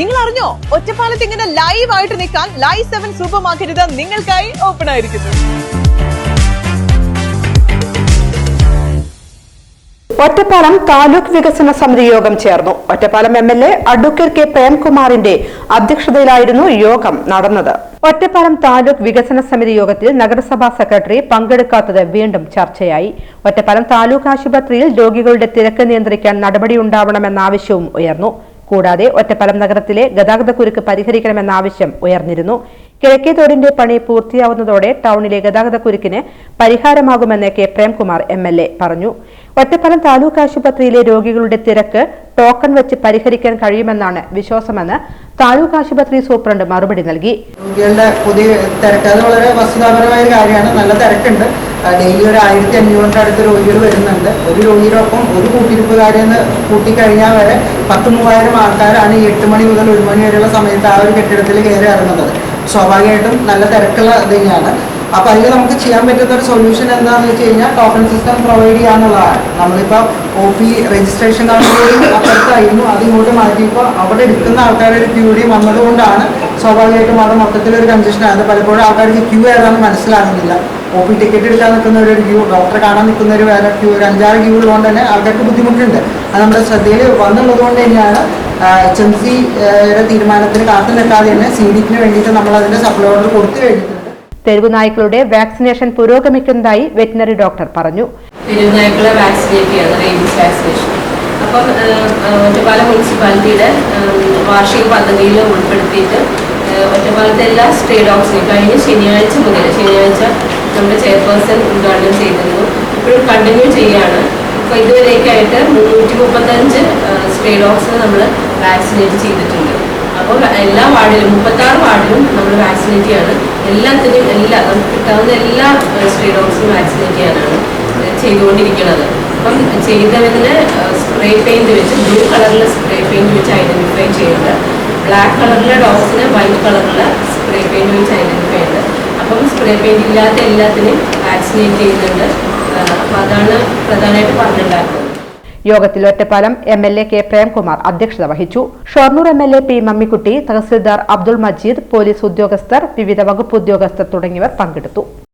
നിങ്ങൾ അറിഞ്ഞോ ഒറ്റപ്പാലത്ത് ഇങ്ങനെ ലൈവ് ആയിട്ട് നിൽക്കാൻ ലൈവ് സെവൻ സൂപ്പർ മാർക്കറ്റ് നിങ്ങൾക്കായി ഓപ്പൺ ആയിരിക്കുന്നു. ഒറ്റപ്പാലം താലൂക്ക് വികസന സമിതി യോഗം ചേർന്നു. Ottapalam M L A advocate K പ്രേംകുമാറിന്റെ അധ്യക്ഷതയിലായിരുന്നു യോഗം നടന്നത്. ഒറ്റപ്പാലം താലൂക്ക് വികസന സമിതി യോഗത്തിൽ നഗരസഭാ സെക്രട്ടറി പങ്കെടുക്കാത്തത് വീണ്ടും ചർച്ചയായി. ഒറ്റപ്പാലം താലൂക്ക് ആശുപത്രിയിൽ രോഗികളുടെ തിരക്ക് നിയന്ത്രിക്കാൻ നടപടിയുണ്ടാവണമെന്ന ആവശ്യവും ഉയർന്നു. കൂടാതെ ഒറ്റപ്പാലം നഗരത്തിലെ ഗതാഗതക്കുരുക്ക് പരിഹരിക്കണമെന്ന ആവശ്യം ഉയർന്നിരുന്നു. കിഴക്കേ തോടിന്റെ പണി പൂർത്തിയാവുന്നതോടെ ടൗണിലെ ഗതാഗതക്കുരുക്കിന് പരിഹാരമാകുമെന്ന് K. Premkumar M L A പറഞ്ഞു. ഒറ്റപ്പാലം താലൂക്ക് ആശുപത്രിയിലെ രോഗികളുടെ തിരക്ക് ടോക്കൺ വെച്ച് പരിഹരിക്കാൻ കഴിയുമെന്നാണ് വിശ്വാസമെന്ന് താലൂക്ക് ആശുപത്രി സൂപ്രണ്ട് മറുപടി നൽകി. രോഗികളുടെ പുതിയ തിരക്ക്. അത് വളരെ വസ്തുതാപരമായ കാര്യമാണ്. നല്ല തിരക്കുണ്ട്. ഡെയിലി ഒരു ആയിരത്തി അഞ്ഞൂറിന്റെ അടുത്ത് രോഗികൾ വരുന്നുണ്ട്. ഒരു രോഗിയോടൊപ്പം ഒരു കൂട്ടിരിപ്പുകാരെന്ന് കൂട്ടിക്കഴിഞ്ഞാൽ വരെ പത്ത് മൂവായിരം ആൾക്കാരാണ് ഈ എട്ട് മണി മുതൽ ഒരു മണി വരെയുള്ള സമയത്ത് ആ ഒരു കെട്ടിടത്തിൽ കയറി ഇറങ്ങുന്നത്. സ്വാഭാവികമായിട്ടും നല്ല തിരക്കുള്ള ഇത് തന്നെയാണ് അപ്പോൾ അതിൽ നമുക്ക് ചെയ്യാൻ പറ്റുന്ന ഒരു സൊല്യൂഷൻ എന്താണെന്ന് വെച്ച് കഴിഞ്ഞാൽ ടോക്കൺ സിസ്റ്റം പ്രൊവൈഡ് ചെയ്യാന്നുള്ളതാണ്. നമ്മളിപ്പോൾ ഒ പി രജിസ്ട്രേഷൻ കൗണ്ടറുകളും അപ്പുറത്തായിരുന്നു. അത് ഇങ്ങോട്ട് മാറ്റിയപ്പോൾ അവിടെ എടുക്കുന്ന ആൾക്കാരുടെ ഒരു ഡി വന്നതുകൊണ്ടാണ് സ്വാഭാവികമായിട്ടും അവിടെ മൊത്തത്തിലൊരു കൺജഷൻ ആയത് പലപ്പോഴും ആൾക്കാർക്ക് ക്യൂ ഏതാണെന്ന് മനസ്സിലാകുന്നില്ല. ഒ പി ടിക്കറ്റ് എടുക്കാൻ നിൽക്കുന്ന ഒരു ക്യൂ ഡോക്ടറെ കാണാൻ നിൽക്കുന്ന ഒരു വേറെ ക്യൂ ഒരു അഞ്ചാറ് ക്യൂ ഉള്ളതുകൊണ്ട് തന്നെ ആൾക്കാർക്ക് ബുദ്ധിമുട്ടുണ്ട്. അത് നമ്മുടെ ശ്രദ്ധയിൽ വന്നുള്ളത് കൊണ്ട് തന്നെയാണ് എച്ച് എം സിയുടെ തീരുമാനത്തിന് കാത്തു നിൽക്കാതെ തന്നെ സി ഡിക്കിന് വേണ്ടിയിട്ട് നമ്മൾ അതിന്റെ സപ്ലൈ ഓർഡർ കൊടുത്തു കഴിഞ്ഞിട്ടുണ്ട്. തെരുവ് നായ്ക്കളുടെ വാക്സിനേഷൻ പുരോഗമിക്കുന്നതായി വെറ്റിനറി ഡോക്ടർ പറഞ്ഞു. തെരുവുനായ്ക്കളെ വാക്സിനേറ്റ് ചെയ്യണം റേബീസ് വാക്സിനേഷൻ അപ്പം മറ്റു പല ഒറ്റപ്പാലം മുനിസിപ്പാലിറ്റിയുടെ വാർഷിക പദ്ധതിയിൽ ഉൾപ്പെടുത്തിയിട്ട് ഒറ്റപ്പാലത്തെ എല്ലാ സ്റ്റേ ഡോഗ്സിനും കഴിഞ്ഞ ശനിയാഴ്ച മുതൽ ശനിയാഴ്ച നമ്മുടെ ചെയർപേഴ്സൺ ഉദ്ഘാടനം ചെയ്തിരുന്നു ഇപ്പോഴും കണ്ടിന്യൂ ചെയ്യുകയാണ്. അപ്പോൾ ഇതുവരേക്കായിട്ട് മുന്നൂറ്റി മുപ്പത്തഞ്ച് സ്റ്റേ ഡോഗ്സിന് നമ്മൾ വാക്സിനേറ്റ് ചെയ്തിട്ടുണ്ട്. അപ്പോൾ എല്ലാ വാർഡിലും മുപ്പത്താറ് വാർഡിലും നമ്മൾ വാക്സിനേറ്റ് ചെയ്യാണ്. എല്ലാത്തിനും എല്ലാ നമുക്ക് കിട്ടാവുന്ന എല്ലാ സ്റ്റേ ഡോഗ്സിനും വാക്സിനേറ്റ് ചെയ്യാനാണ് ചെയ്തുകൊണ്ടിരിക്കുന്നത്. അപ്പം ചെയ്തതിന് സ്പ്രേ പെയിന്റ് വെച്ച് ബ്ലൂ കളറിലെ സ്പ്രേ പെയിന്റ് വെച്ച് ഐഡന്റിഫൈ ചെയ്യുന്നുണ്ട് ബ്ലാക്ക് കളറിലെ ഡോഗ്സിന് വൈറ്റ് കളറുള്ള സ്പ്രേ പെയിന്റ് ഐഡന്റിഫൈ ഉണ്ട് അപ്പം സ്പ്രേ പെയിന്റ് ഇല്ലാത്ത എല്ലാത്തിനും വാക്സിനേറ്റ് ചെയ്യുന്നുണ്ട്. അപ്പം അതാണ് പ്രധാനമായിട്ട് പറഞ്ഞിട്ടുണ്ടാക്കുന്നത് യോഗത്തിൽ Ottapalam M L A K Premkumar അധ്യക്ഷത വഹിച്ചു. Shoranur M L A P Mammikutty tahsildar Abdul Majeed police ഉദ്യോഗസ്ഥർ വിവിധ വകുപ്പ് ഉദ്യോഗസ്ഥർ തുടങ്ങിയവർ പങ്കെടുത്തു.